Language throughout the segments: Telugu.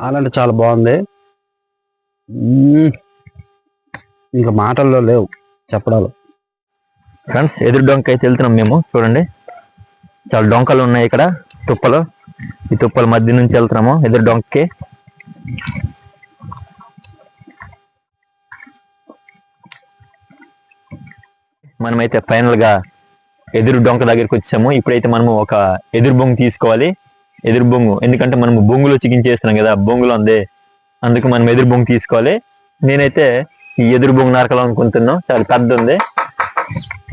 చాలా అంటే చాలా బాగుంది. ఇంకా మాటల్లో లేవు చెప్పడాలు. ఫ్రెండ్స్ ఎదురు డొంక అయితే వెళ్తున్నాం మేము. చూడండి. చాలా డొంకలు ఉన్నాయి ఇక్కడ తుప్పలు. ఈ తుప్పల మధ్య నుంచి వెళ్తున్నాము ఎదురు డొంకకి. మనమైతే ఫైనల్గా ఎదురు డొంక దగ్గరికి వచ్చాము. ఇప్పుడైతే మనము ఒక ఎదురు బొంగు తీసుకోవాలి. ఎదురు బొంగు. ఎందుకంటే మనం బొంగులో చికెన్ చేస్తున్నాం కదా బొంగులో ఉంది అందుకు మనం ఎదురు బొంగు తీసుకోవాలి. నేనైతే ఈ ఎదురు బొంగు నరకాలనుకుంటున్నాం చాలా పెద్ద ఉంది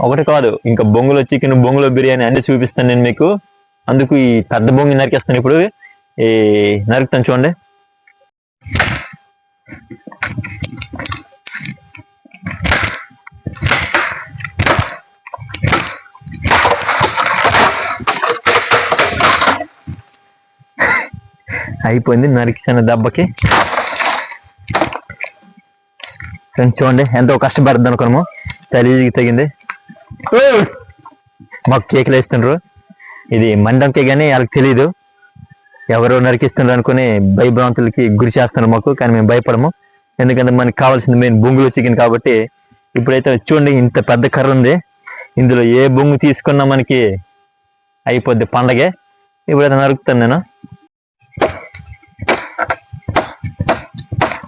ఒకటి కాదు ఇంకా బొంగులో చికెన్ బొంగులో బిర్యానీ అన్ని చూపిస్తాను నేను మీకు. అందుకు ఈ పెద్ద బొంగు నరికేస్తాను ఇప్పుడు. ఈ నరుకుతాను చూడండి. అయిపోయింది నరికిన దెబ్బకి. ఫ్రెండ్స్ చూడండి ఎంతో కష్టపడద్దు అనుకున్నాము. తల్లికి తగింది. మాకు కేకులు వేస్తుండ్రు. ఇది మండంకే కానీ వాళ్ళకి తెలియదు ఎవరో నరికిస్తుండ్రు అనుకుని భయభ్రాంతులకి గురి చేస్తున్నారు మాకు కానీ మేము భయపడము. ఎందుకంటే మనకి కావాల్సింది మెయిన్ బొంగులు చికెన్ కాబట్టి ఇప్పుడైతే చూడండి ఇంత పెద్ద కర్ర ఉంది. ఇందులో ఏ బొంగు తీసుకున్నా మనకి అయిపోద్ది పండగే. ఇప్పుడైతే నరుకుతాను నేను.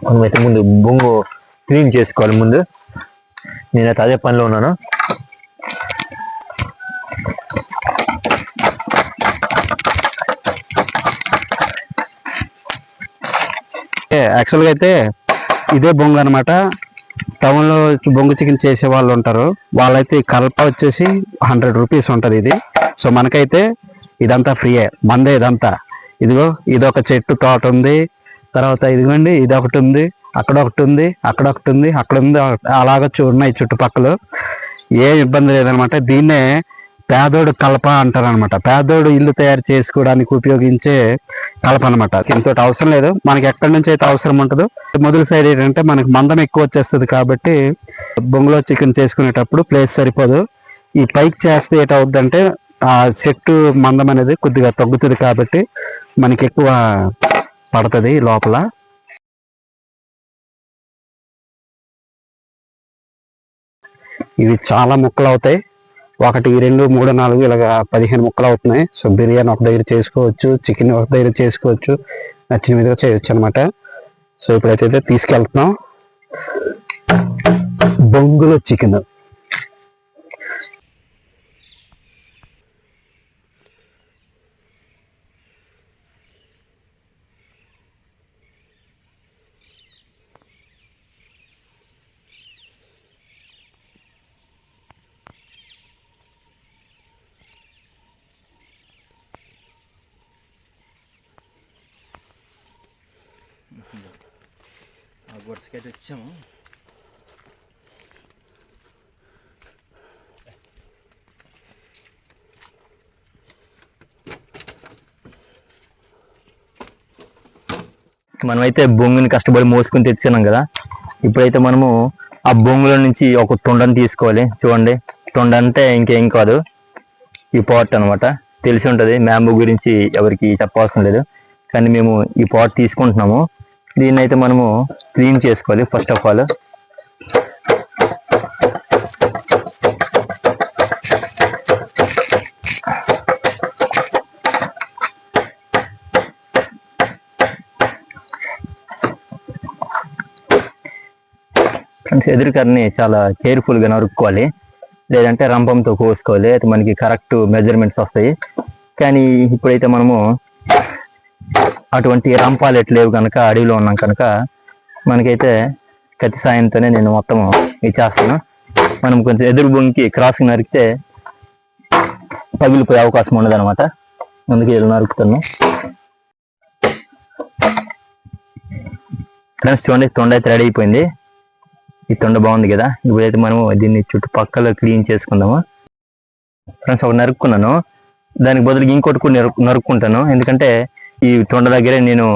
మనమైతే ముందు బొంగు క్లీన్ చేసుకోవాలి ముందు. నేనైతే అదే పనిలో ఉన్నాను. యాక్చువల్గా అయితే ఇదే బొంగు అనమాట టౌన్లో బొంగు చికెన్ చేసే వాళ్ళు ఉంటారు. వాళ్ళైతే కలప కల్ప వచ్చేసి హండ్రెడ్ రూపీస్ ఉంటుంది ఇది. సో మనకైతే ఇదంతా ఫ్రీయే. మందే ఇదంతా. ఇదిగో ఇదొక చెట్టు తోట ఉంది. తర్వాత ఇదిగోండి ఇది ఒకటి ఉంది అక్కడ ఒకటి ఉంది అక్కడ ఒకటి ఉంది అక్కడ ఉంది అలాగ చూడన్నాయి చుట్టుపక్కల. ఏ ఇబ్బంది లేదనమాట. దీన్నే పేదోడు కలప అంటారు అనమాట పేదోడు ఇల్లు తయారు చేసుకోవడానికి ఉపయోగించే కలప అనమాట. దీంతో అవసరం లేదు. మనకి ఎక్కడి నుంచి అయితే అవసరం ఉంటుందో మొదటి సైడ్ ఏంటంటే మనకి మందం ఎక్కువ వచ్చేస్తుంది కాబట్టి బొంగులో చికెన్ చేసుకునేటప్పుడు ప్లేస్ సరిపోదు. ఈ పైకి చేస్తే ఏటవుద్దంటే ఆ చెట్టు మందం అనేది కొద్దిగా తగ్గుతుంది కాబట్టి మనకి ఎక్కువ పడుతుంది లోపల. ఇవి చాలా ముక్కలు అవుతాయి ఒకటి రెండు మూడు నాలుగు ఇలాగ పదిహేను ముక్కలు అవుతున్నాయి సో బిర్యానీ ఒక దగ్గర చేసుకోవచ్చు చికెన్ ఒక దగ్గర చేసుకోవచ్చు నచ్చిన విధంగా చేయొచ్చు అనమాట సో ఇప్పుడైతే తీసుకెళ్తున్నాం. బొంగులో చికెన్. ఆ వచ్చాము మనమైతే బొంగుని కష్టపడి మోసుకుని తెచ్చుకున్నాం కదా. ఇప్పుడైతే మనము ఆ బొంగుల నుంచి ఒక తొండని తీసుకోవాలి. చూడండి. తొండ అంటే ఇంకేం కాదు. ఈ పాట్ అనమాట తెలిసి ఉంటుంది. మ్యాంబో గురించి ఎవరికి చెప్పవలసిన లేదు. కానీ మేము ఈ పాట్ తీసుకుంటున్నాము. దీన్ని అయితే మనము క్లీన్ చేసుకోవాలి ఫస్ట్ ఆఫ్ ఆల్ ఫ్రెండ్స్ ఎదురుకర్ని చాలా కేర్ఫుల్గా నరుక్కోవాలి లేదంటే రంపంతో కోసుకోవాలి. అయితే మనకి కరెక్ట్ మెజర్మెంట్స్ వస్తాయి. కానీ ఇప్పుడైతే మనము అటువంటి రంపాలు ఎట్లేవు కనుక అడవిలో ఉన్నాం కనుక మనకైతే కత్తి సాయంతోనే నేను మొత్తం ఇచ్చేస్తాను మనం కొంచెం ఎదురు భూమికి క్రాస్ నరికితే పగిలిపోయే అవకాశం ఉండదు అనమాట అందుకే ఇలా ఫ్రెండ్స్ చూడండి తొండ అయితే రెడీ అయిపోయింది. ఈ తొండ బాగుంది కదా? ఇప్పుడైతే మనము దీన్ని చుట్టుపక్కల క్లీన్ చేసుకుందాము. ఫ్రెండ్స్ ఒకటి నరుక్కున్నాను. దానికి బదులుగా ఇంకోటి కూడా నరుక్కుంటాను. ఎందుకంటే ఈ తొండ దగ్గరే నేను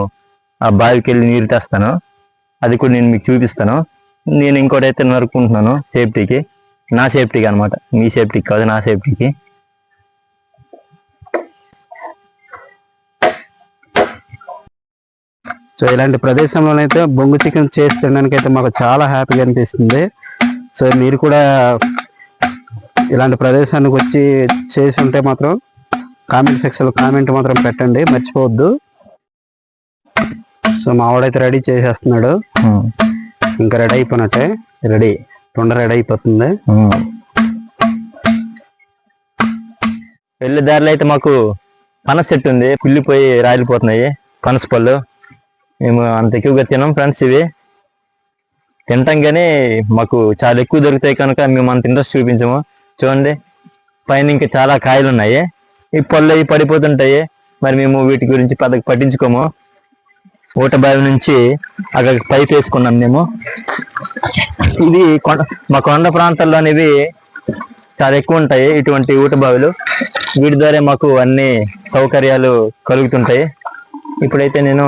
ఆ బావికి వెళ్ళి నీరు తెస్తాను. అది కూడా నేను మీకు చూపిస్తాను. నేను ఇంకోటి అయితే నరుక్కుంటున్నాను సేఫ్టీకి. నా సేఫ్టీకి అనమాట మీ సేఫ్టీకి కాదు నా సేఫ్టీకి. సో ఇలాంటి ప్రదేశంలోనైతే బొంగు చికెన్ చేసి తినడానికి అయితే మాకు చాలా హ్యాపీగా అనిపిస్తుంది. సో మీరు కూడా ఇలాంటి ప్రదేశానికి వచ్చి చేసి ఉంటే మాత్రం కామెంట్ సెక్షన్లో కామెంట్ మాత్రం పెట్టండి మర్చిపోవద్దు. సో మా వాడైతే రెడీ చేసేస్తున్నాడు. ఇంకా రెడీ అయిపోయినట్టే. రెడీ. తొందర రెడీ అయిపోతుంది. వెళ్ళే దారిలో అయితే మాకు పనస చెట్టు ఉంది. కుళ్ళిపోయి రాలిపోతున్నాయి. పనస పళ్ళు. మేము అంత ఎక్కువగా తినం ఫ్రెండ్స్ ఇవి. తింటాం కానీ మాకు చాలా ఎక్కువ దొరుకుతాయి కనుక మేము అంత ఇంట్రెస్ట్ చూపించము. చూడండి. పైన ఇంకా చాలా కాయలు ఉన్నాయి. ఈ పళ్ళు అవి పడిపోతుంటాయి. మరి మేము వీటి గురించి పెద్దగా పట్టించుకోము. ఊట బావి నుంచి అక్కడ పైప్ వేసుకున్నాం మేము. ఇది కొండ మా కొండ ప్రాంతాల్లోనివి చాలా ఎక్కువ ఉంటాయి ఇటువంటి ఊట బావిలు వీటి ద్వారా మాకు అన్ని సౌకర్యాలు కలుగుతుంటాయి. ఇప్పుడైతే నేను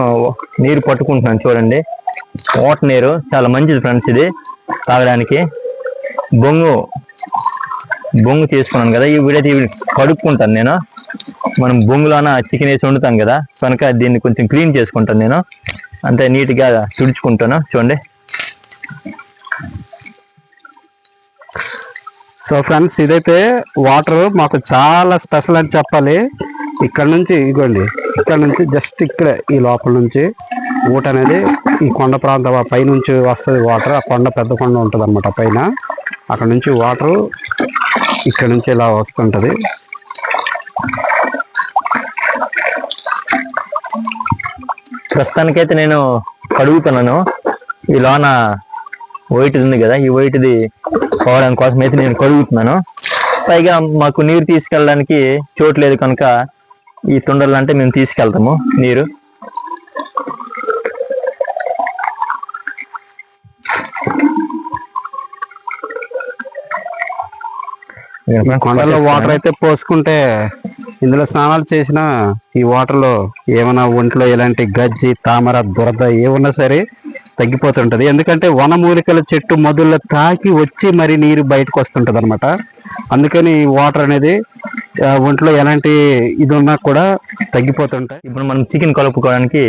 నీరు పట్టుకుంటున్నాను చూడండి. ఓట నీరు? చాలా మంచిది ఫ్రెండ్స్ ఇది తాగడానికి. బొంగు బొంగు తీసుకున్నాను కదా ఈ వీడైతే కడుక్కుంటాను నేను. మనం బొంగులోన చికెన్ వేసి వండుతాం కదా కనుక దీన్ని కొంచెం క్లీన్ చేసుకుంటాను నేను. అంతే నీట్గా తుడుచుకుంటాను చూడండి. సో ఫ్రెండ్స్ ఇదైతే వాటర్ మాకు చాలా స్పెషల్ అని చెప్పాలి. ఇక్కడ నుంచి ఇగోండి ఇక్కడ నుంచి జస్ట్ ఇక్కడ ఈ లోపల నుంచి ఊట అనేది ఈ కొండ ప్రాంతం పైనుంచి వస్తుంది వాటర్ ఆ కొండ పెద్ద కొండ ఉంటుంది అనమాట పైన. అక్కడ నుంచి వాటర్ ఇక్కడ నుంచి ఇలా వస్తుంటది. ప్రస్తుతానికైతే నేను కడుగుతున్నాను. ఈ లోన వైట్ ఉంది కదా ఈ వైట్ది పోవడం కోసం అయితే నేను కడుగుతున్నాను. పైగా మాకు నీరు తీసుకెళ్ళడానికి చోటు లేదు కనుక ఈ తుండలు అంటే మేము తీసుకెళ్తాము నీరు. కొండలో వాటర్ అయితే పోసుకుంటే ఇందులో స్నానాలు చేసిన ఈ వాటర్లో ఏమైనా ఒంట్లో ఎలాంటి గజ్జి తామర దురద ఏమన్నా సరే తగ్గిపోతుంటుంది. ఎందుకంటే వనమూలికల చెట్టు మొదల్లో తాకి వచ్చి మరి నీరు బయటకు వస్తుంటుంది అనమాట అందుకని ఈ వాటర్ అనేది ఒంట్లో ఎలాంటి ఇది ఉన్నా కూడా తగ్గిపోతుంటాయి. ఇప్పుడు మనం చికెన్ కలుపుకోవడానికి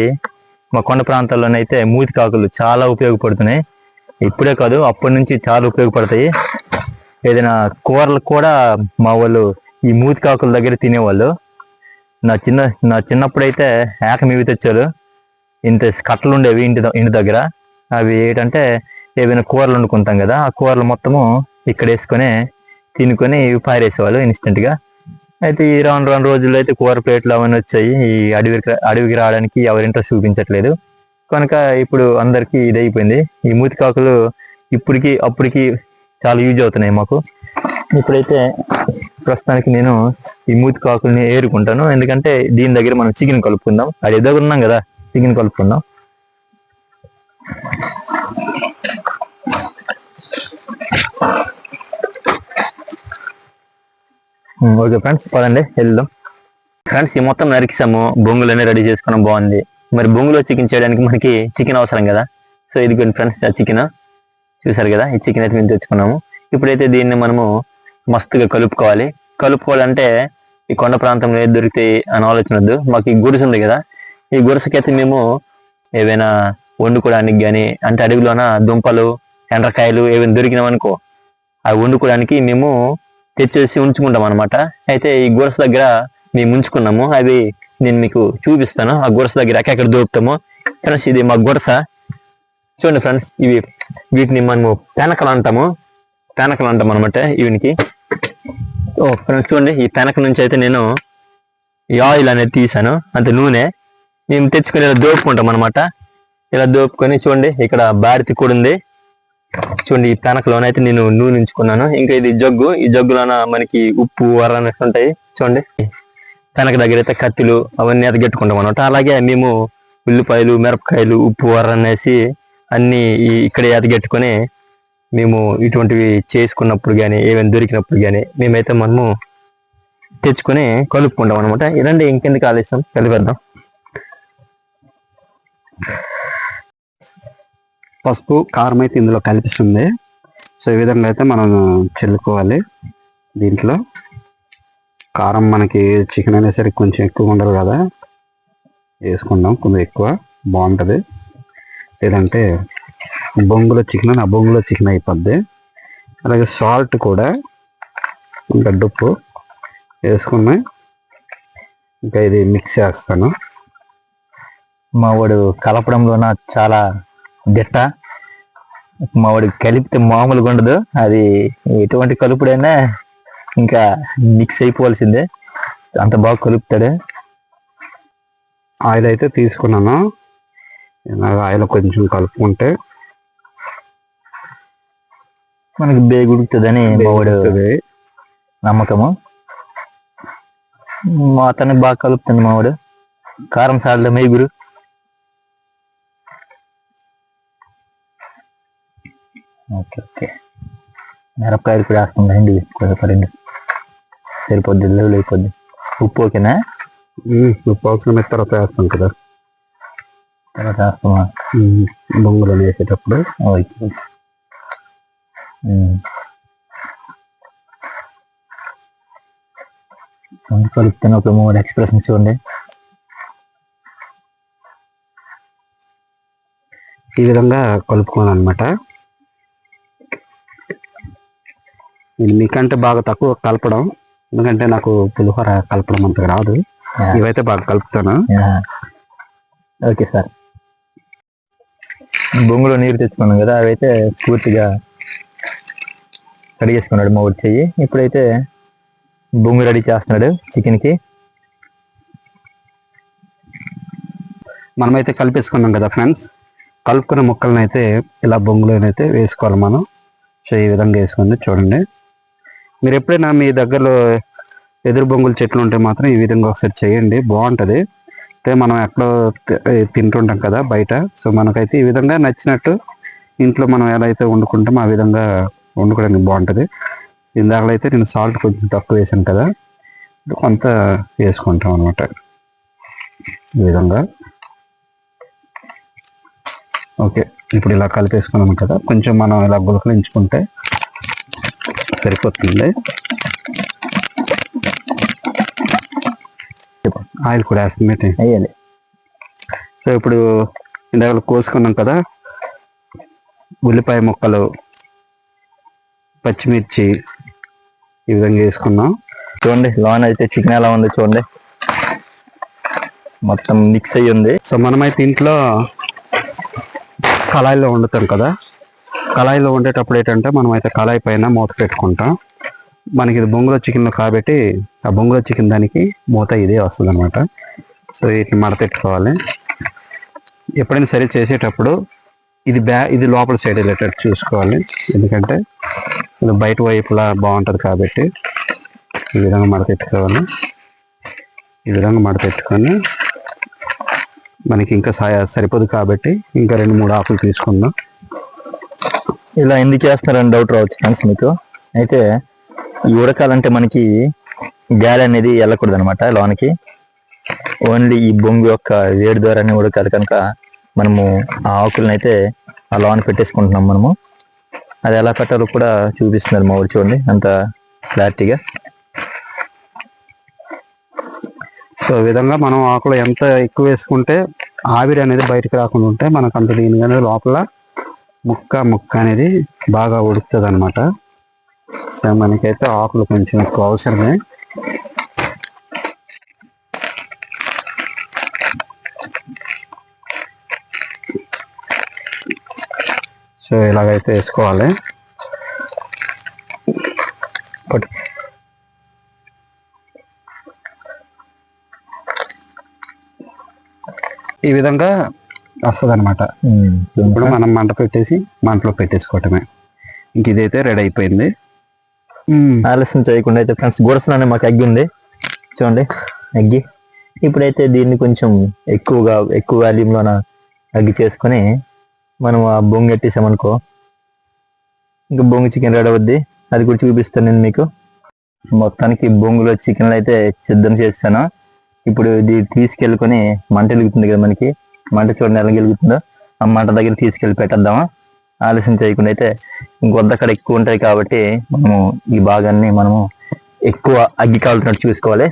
మా కొండ ప్రాంతాల్లోనైతే మూతి కాకులు చాలా ఉపయోగపడుతున్నాయి. ఇప్పుడే కాదు అప్పటి నుంచి చాలా ఉపయోగపడతాయి. ఏదైనా కూరలు కూడా మా వాళ్ళు ఈ మూతికాకుల దగ్గర తినేవాళ్ళు. నా చిన్న నా చిన్నప్పుడు అయితే ఏకమివి తెచ్చారు. ఇంత కట్టలు ఉండేవి ఇంటి ఇంటి దగ్గర. అవి ఏంటంటే ఏవైనా కూరలు వండుకుంటాం కదా ఆ కూరలు మొత్తము ఇక్కడ వేసుకొని తినుకొని ఇవి పారేసేవాళ్ళు ఇన్స్టెంట్గా అయితే ఈ రెండు రెండు రోజుల్లో అయితే కూర ప్లేట్లు అవన్నీ వచ్చాయి. ఈ అడవికి అడవికి రావడానికి ఎవరు ఇంట్రెస్ట్ చూపించట్లేదు. కనుక ఇప్పుడు అందరికీ ఇది అయిపోయింది. ఈ మూతి కాకులు ఇప్పటికి అప్పటికి చాలా యూజ్ అవుతున్నాయి మాకు. ఇప్పుడైతే ప్రస్తుతానికి నేను ఈ మూతి కాకుల్ని ఏరుకుంటాను. ఎందుకంటే దీని దగ్గర మనం చికెన్ కలుపుకుందాం. అది ఏదో ఉన్నాం కదా చికెన్ కలుపుకుందాం. ఓకే ఫ్రెండ్స్ పదండి వెళ్దాం. ఫ్రెండ్స్ ఈ మొత్తం నరికిసాము. బొంగులన్నీ రెడీ చేసుకున్నాం బాగుంది. మరి బొంగులో చికెన్ చేయడానికి మనకి చికెన్ అవసరం కదా? సో ఇది కొన్ని ఫ్రెండ్స్ ఆ చికెన్. చూసారు కదా ఈ చికెన్ అయితే మేము తెచ్చుకున్నాము. ఇప్పుడైతే దీన్ని మనము మస్తుగా కలుపుకోవాలి. కలుపుకోవాలంటే ఈ కొండ ప్రాంతంలో ఏది దొరికితే అని ఆలోచన వద్దు మాకు ఈ గుడిసె ఉంది కదా. ఈ గుడిసెకైతే మేము ఏవైనా వండుకోవడానికి కానీ అంటే అడవిలోన దుంపలు ఎండ్రకాయలు ఏమైనా దొరికినామనుకో అవి వండుకోవడానికి మేము తెచ్చేసి ఉంచుకుంటాం అనమాట అయితే ఈ గురస దగ్గర మేము ఉంచుకున్నాము. అవి నేను మీకు చూపిస్తాను. ఆ గురస దగ్గర ఎక్కడ దొరుకుతాము. ఫ్రెండ్స్ ఇది మా గురస చూడండి ఫ్రెండ్స్ ఇవి వీటిని మనము పెనకలు అంటాము. పెనకలు అంటాం అనమాట వీనికి చూడండి ఈ పెనక నుంచి అయితే నేను ఈ ఆయిల్ అనేది తీసాను. అంత నూనె. మేము తెచ్చుకొని ఇలా దోపుకుంటాం అనమాట ఇలా దోపుకొని చూడండి ఇక్కడ బారితి కూడా ఉంది. చూడండి ఈ పెనకలోనైతే నేను నూనె ఉంచుకున్నాను. ఇంకా ఇది జగ్గు. ఈ జగ్గులోన మనకి ఉప్పు వరణ ఉంటాయి. చూడండి పెనక దగ్గర అయితే కత్తులు అవన్నీ ఎదగెట్టుకుంటాం అనమాట అలాగే మేము ఉల్లిపాయలు మిరపకాయలు ఉప్పు వరణ అనేసి అన్ని ఇక్కడ ఇక్కడే ఎదగెట్టుకొని మేము ఇటువంటివి చేసుకున్నప్పుడు కానీ ఏమైనా దొరికినప్పుడు కానీ మేమైతే మనము తెచ్చుకొని కలుపుకుంటాం అనమాట ఇదండి ఇంకెందుకు ఆలస్యం? కలిపేద్దాం పసుపు కారం అయితే ఇందులో కలిపిస్తుంది. సో ఈ విధంగా అయితే మనం చల్లుకోవాలి దీంట్లో. కారం మనకి చికెన్ అనేసరికి కొంచెం ఎక్కువ ఉండదు కదా. వేసుకుందాం కొంచెం ఎక్కువ. బాగుంటుంది. లేదంటే బొంగులో చికెన్ ఆ బొంగులో చికెన్ అయిపోద్ది. అలాగే సాల్ట్ కూడా ఇంకా ఉప్పు వేసుకున్నాయి ఇంకా ఇది మిక్స్ చేస్తాను. మా వాడు కలపడంలోన చాలా దిట్ట. మా వాడు కలిపితే మామూలుగా ఉండదు. అది ఎటువంటి కలుపుడైనా ఇంకా మిక్స్ అయిపోవాల్సిందే. అంత బాగా కలుపుతాడు. ఆయిల్ అయితే తీసుకున్నాను. ఆయిల్ కొంచెం కలుపుకుంటే మనకి బేగు ఉడుకుతుందని మా వాడు బాగుంటుంది నమ్మకము. మా అతనికి బాగా కలుపుతుంది మా వాడు కారం సార్లు మేగురు ఓకే ఓకే. మిరపకాయలు కూడా వేస్తుంది అండి కొంచెం రెండు సరిపోద్ది లెవెల్ అయిపోద్ది. ఉప్పు ఓకేనా? ఉప్పు అవసరం తర్వాత వేస్తాం కదా. తర్వాత వేస్తామా? బొంగులో వేసేటప్పుడు. ఓకే. కలుపుతున్న ఒక మూడు ఎక్స్ప్రెషన్ చూడండి. ఈ విధంగా కలుపుకోను అనమాట ఇది మీకంటే బాగా తక్కువ కలపడం ఎందుకంటే నాకు పులిహోర కలపడం అంతగా రాదు. ఇవైతే బాగా కలుపుతాను. Okay sir. బొంగులో నీరు తెచ్చుకున్నాం కదా అవైతే పూర్తిగా రెడీ మా ఊరి చెయ్యి. ఇప్పుడైతే భూమి రెడీ చేస్తున్నాడు చికెన్కి. మనమైతే కలిపేసుకున్నాం కదా ఫ్రెండ్స్. కలుపుకున్న ముక్కలను అయితే ఇలా బొంగులోనైతే వేసుకోవాలి మనం. సో ఈ విధంగా వేసుకుంది చూడండి. మీరు ఎప్పుడైనా మీ దగ్గరలో ఎదురు బొంగుల చెట్లు ఉంటే మాత్రం ఈ విధంగా ఒకసారి చేయండి. బాగుంటుంది. అయితే మనం ఎక్కడో తింటుంటాం కదా బయట. సో మనకైతే ఈ విధంగా నచ్చినట్టు ఇంట్లో మనం ఎలా అయితే వండుకుంటామో ఆ విధంగా వండుకోవడానికి బాగుంటుంది. ఇందాకలో అయితే నేను సాల్ట్ కొంచెం తక్కువ వేసాను కదా కొంత వేసుకుంటాం అనమాట ఈ విధంగా. ఓకే ఇప్పుడు ఇలా కలిపేసుకున్నాం కదా కొంచెం మనం ఇలా గులకలించుకుంటే సరిపోతుంది. ఆయిల్ కూడా వేస్తుంది వేయాలి. సో ఇప్పుడు ఇందాక కోసుకున్నాం కదా ఉల్లిపాయ ముక్కలు పచ్చిమిర్చి ఈ విధంగా వేసుకున్నాం చూడండి లోన్ అయితే చికెన్ ఎలా ఉంది చూడండి. మొత్తం మిక్స్ అయ్యి ఉంది. సో మనమైతే ఇంట్లో కళాయిలో వండుతాం కదా. కళాయిలో వండేటప్పుడు ఏంటంటే మనం అయితే కళాయి పైన మూత పెట్టుకుంటాం. మనకి ఇది బొంగులో చికెన్ కాబట్టి ఆ బొంగులో చికెన్ దానికి మూత ఇదే వస్తుంది అనమాట సో వీటిని మడతెట్టుకోవాలి. ఎప్పుడైనా సరే చేసేటప్పుడు ఇది బ్యా ఇది లోపల సైడ్ వెళ్ళేటట్టు చూసుకోవాలి. ఎందుకంటే బయట వైపులా బాగుంటుంది కాబట్టి ఈ విధంగా మడతెట్టుకోవాలి ఈ విధంగా మడతెట్టుకొని మనకి ఇంకా సా- సరిపోదు కాబట్టి ఇంకా రెండు మూడు ఆకులు తీసుకుందాం. ఇలా ఎందుకు చేస్తున్నారని డౌట్ రావచ్చు ఫ్రెండ్స్ మీకు. అయితే ఈ ఉడకాలంటే మనకి గాలి అనేది వెళ్ళకూడదు అనమాట లోనికి. ఓన్లీ ఈ బొంగు యొక్క వేడి ద్వారానే ఉడకాలి కనుక మనము ఆ ఆకులను అయితే ఆ లోన పెట్టేసుకుంటున్నాం మనము. అది ఎలా పెట్టాలో కూడా చూపిస్తున్నారు మా ఊరు చూడండి అంత క్లారిటీగా. సో ఈ విధంగా మనం ఆకులు ఎంత ఎక్కువ వేసుకుంటే ఆవిరి అనేది బయటకు రాకుండా ఉంటే మనకు అంత దీనిగానే లోపల ముక్క ముక్క అనేది బాగా ఉడుకుతుంది అనమాట సో మనకైతే ఆకులు కొంచెం ఎక్కువ అవసరమే. సో ఇలాగైతే వేసుకోవాలి. పట్టు. ఈ విధంగా వస్తుంది అనమాట ఉమ్, ఇప్పుడు మనం మంట పెట్టేసి మంటలో పెట్టేసుకోవటమే. ఇంక ఇదైతే రెడీ అయిపోయింది. ఆలస్యం చేయకుండా అయితే ఫ్రెండ్స్ గుడసలోనే మాకు అగ్గి ఉంది. చూడండి అగ్గి ఇప్పుడైతే దీన్ని కొంచెం ఎక్కువగా ఎక్కువ వాల్యూమ్లోన అగ్గి చేసుకొని మనం ఆ బొంగు ఎట్టేసామనుకో ఇంకా బొంగు చికెన్ రెడీ అవుద్ది. అది కూడా చూపిస్తాను నేను మీకు. మొత్తానికి బొంగులో చికెన్లు అయితే సిద్ధం చేస్తాను. ఇప్పుడు ఇది తీసుకెళ్ళుకొని మంట వెలుగుతుంది కదా మనకి. మంట చూడండి ఎలా వెలుగుతుందో. ఆ మంట దగ్గర తీసుకెళ్ళి పెట్టేద్దామా? ఆలస్యం చేయకుండా అయితే ఇంకొద్ద అక్కడ ఎక్కువ ఉంటాయి కాబట్టి మనము ఈ భాగాన్ని మనము ఎక్కువ అగ్గి కాలుతున్నట్టు చూసుకోవాలి.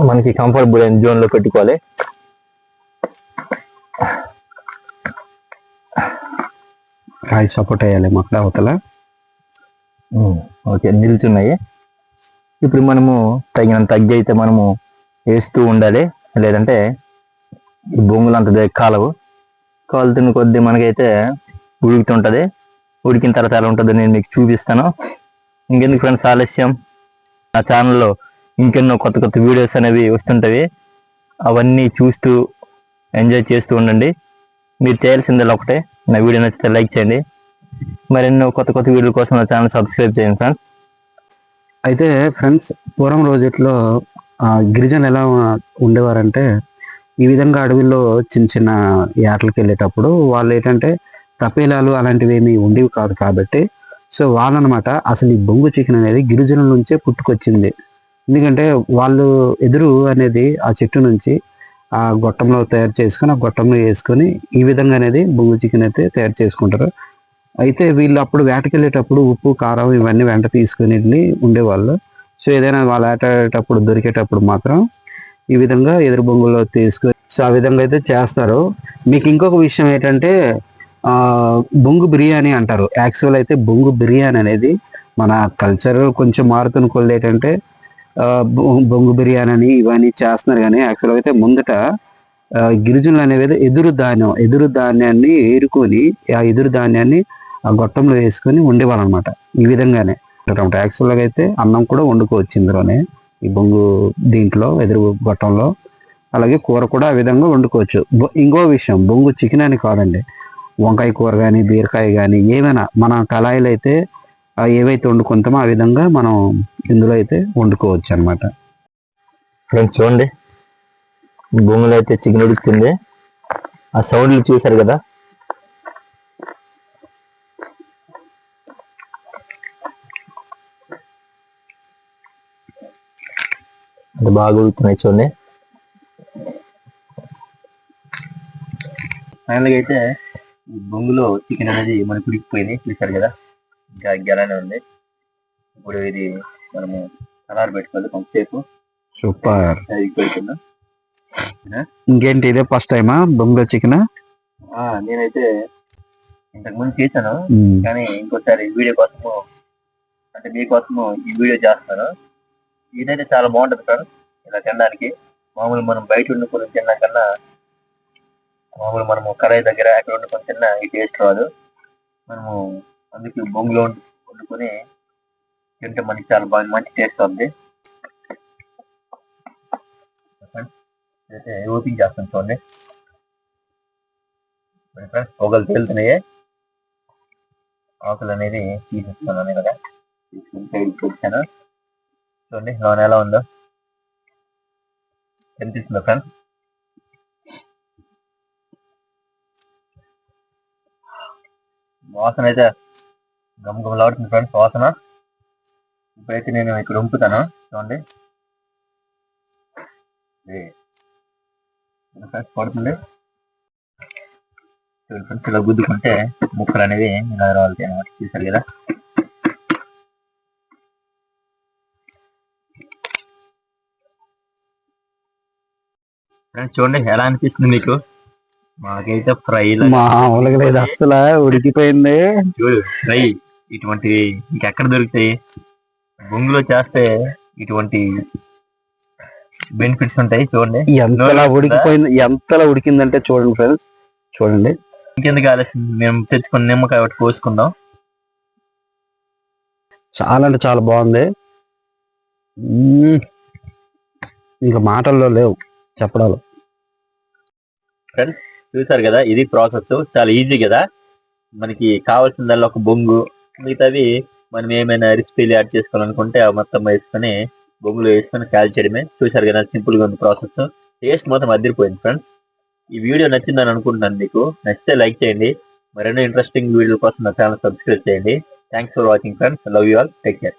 మనకి కంఫర్టబుల్ అయిన జోన్లో పెట్టుకోవాలి. రాయి సపోర్ట్ అయ్యాలి మొక్కల అవతల. ఓకే నిల్చున్నాయి. ఇప్పుడు మనము తగినంత తగ్గి అయితే మనము వేస్తూ ఉండాలి. లేదంటే ఈ బొంగులు అంత కాలవు. కాలుతున్న కొద్దీ మనకైతే ఉడుకుతుంటది. ఉడికిన తర్వాత ఎలా ఉంటుందో నేను మీకు చూపిస్తాను. ఇంకెందుకు ఫ్రెండ్స్ ఆలస్యం? నా ఛానల్లో ఇంకెన్నో కొత్త కొత్త వీడియోస్ అనేవి వస్తుంటవి. అవన్నీ చూస్తూ ఎంజాయ్ చేస్తూ ఉండండి. మీరు చేయాల్సిందే ఒకటే. నా వీడియో నచ్చితే లైక్ చేయండి. మరెన్నో కొత్త కొత్త వీడియోల కోసం నా ఛానల్ సబ్స్క్రైబ్ చేయండి ఫ్రెండ్స్ అయితే ఫ్రెండ్స్ పూర్వం రోజుల్లో ఆ, గిరిజనులు ఎలా ఉండేవారంటే ఈ విధంగా అడవిలో చిన్న చిన్న యాటలకు వెళ్ళేటప్పుడు వాళ్ళు ఏంటంటే తపేలాలు అలాంటివి ఏమీ ఉండేవి కాదు కాబట్టి సో వాళ్ళనమాట అసలు ఈ బొంగు చికెన్ అనేది గిరిజనుల నుంచే పుట్టుకొచ్చింది. ఎందుకంటే వాళ్ళు ఎదురు అనేది ఆ చెట్టు నుంచి ఆ గొట్టంలో తయారు చేసుకొని ఆ గొట్టంలో వేసుకొని ఈ విధంగా అనేది బొంగు చికెన్ అయితే తయారు చేసుకుంటారు. అయితే వీళ్ళు అప్పుడు వేటకెళ్ళేటప్పుడు ఉప్పు కారం ఇవన్నీ వెంట తీసుకుని వెళ్ళి ఉండేవాళ్ళు. సో ఏదైనా వాళ్ళు వేటాడేటప్పుడు దొరికేటప్పుడు మాత్రం ఈ విధంగా ఎదురు బొంగులో తీసుకొని సో ఆ విధంగా అయితే చేస్తారు. మీకు ఇంకొక విషయం ఏంటంటే బొంగు బిర్యానీ అంటారు. యాక్చువల్ అయితే బొంగు బిర్యానీ అనేది మన కల్చర్ కొంచెం మారుతున్న కొద్ది ఏంటంటే బొంగు బిర్యానీ అని ఇవన్నీ చేస్తున్నారు కానీ యాక్చువల్గా అయితే ముందట గిరిజనులు అనేవి ఎదురు ధాన్యం ఎదురు ధాన్యాన్ని ఏరుకొని ఆ ఎదురు ధాన్యాన్ని ఆ గొట్టంలో వేసుకొని ఉండేవాళ్ళు అనమాట ఈ విధంగానే. యాక్చువల్గా అయితే అన్నం కూడా వండుకోవచ్చు ఇందులోనే. ఈ బొంగు దీంట్లో ఎదురు గొట్టంలో. అలాగే కూర కూడా ఆ విధంగా వండుకోవచ్చు. బొ- ఇంకో విషయం బొంగు చికెన్ అని కాదండి. వంకాయ కూర కానీ బీరకాయ కానీ ఏమైనా మన కళాయిలు అయితే ఏవైతే వండుకుంటామో ఆ విధంగా మనం ఇందులో అయితే వండుకోవచ్చు అనమాట ఫ్రెండ్స్ చూడండి. భూమిలో అయితే చికెన్ ఉడుకుతుంది. ఆ సౌండ్లు చూశారు కదా? అది బాగా ఉడుకుతున్నాయి చూడండి. ఫైనల్గా అయితే బొంగులో చికెన్ అనేది మనకు ఉడికిపోయింది. చూశారు కదా? ఇంకా గెలానే ఉంది. ఇప్పుడు ఇది మనము అలార్ పెట్టుకోవాలి కొంతసేపు. సూపర్. ఇంకేంటి ఇదే ఫస్ట్ టైమా బొంగులో చికెన్? ఆ, నేనైతే ఇంతకు ముందు చేశాను. కానీ ఇంకోసారి వీడియో కోసము అంటే మీకోసము ఈ వీడియో చేస్తున్నాను. ఇదైతే చాలా బాగుంటుంది సార్ ఇలా తినడానికి. మామూలు మనం బయట వండుకొని తిన్నా కన్నా మామూలు మనము కడాయి దగ్గర అక్కడ వండుకొని తిన్నా ఈ టేస్ట్ రాదు. మనము అందుకే బొంగులో వండుకొని తింటే మనకి చాలా బాగా మంచి టేస్ట్ ఉంది అయితే ఓపెన్ చేస్తాను చూడండి. మరి ఫ్రెండ్స్ పొగలు తేలుతున్నాయి. ఆకులు అనేది తీసేస్తున్నాను కదా. తీసుకుని సైడ్కి వచ్చాను. చూడండి లోన్ ఎలా ఉందో. కనిపిస్తుందా ఫ్రెండ్స్ వాసన అయితే గమగమలాడుతుంది ఫ్రెండ్స్ వాసన. ఇప్పుడైతే నేను ఇక్కడ ఉంపుతాను చూడండి. ఫ్రెండ్స్ పడుతుంది? ఫ్రెండ్స్ ఇలా గుద్దుకుంటే ముక్కలు అనేవి ఇలా రావాలి అనమాట చూసారు కదా. ఫ్రెండ్స్ చూడండి ఎలా అనిపిస్తుంది మీకు? మాకైతే ఫ్రై మామూలుగా లేదు అసలు ఉడికిపోయింది. చూడు ఫ్రై ఇటువంటివి ఇంకెక్కడ దొరుకుతాయి? బొంగులో చేస్తే ఇటువంటి బెనిఫిట్స్ ఉంటాయి చూడండి. ఎంతలా ఉడికిపోయింది ఎంతలా ఉడికిందంటే చూడండి ఫ్రెండ్స్ చూడండి. ఇంకెందుకు ఆలస్యం? మేము తెచ్చుకున్న నిమ్మకాయ ఒకటి పోసుకుందాం చాలా అంటే చాలా బాగుంది. ఇంకా మాటల్లో లేవు చెప్పడాలు. చూసారు కదా ఇది ప్రాసెస్ చాలా ఈజీ కదా. మనకి కావాల్సిందల్లా ఒక బొంగు మిగతావి మనం ఏమైనా రెసిపీలు యాడ్ చేసుకోవాలనుకుంటే అవి మొత్తం వేసుకొని బొంగులు వేసుకొని కాల్చేయడమే చూసారు కదా సింపుల్గా ఉంది ప్రాసెస్ టేస్ట్ మొత్తం అదిరిపోయింది ఫ్రెండ్స్ ఈ వీడియో నచ్చిందని అనుకుంటున్నాను మీకు. నచ్చితే లైక్ చేయండి. మరెన్నో ఇంట్రెస్టింగ్ వీడియో కోసం నా ఛానల్ సబ్స్క్రైబ్ చేయండి. Thanks for watching friends love you all take care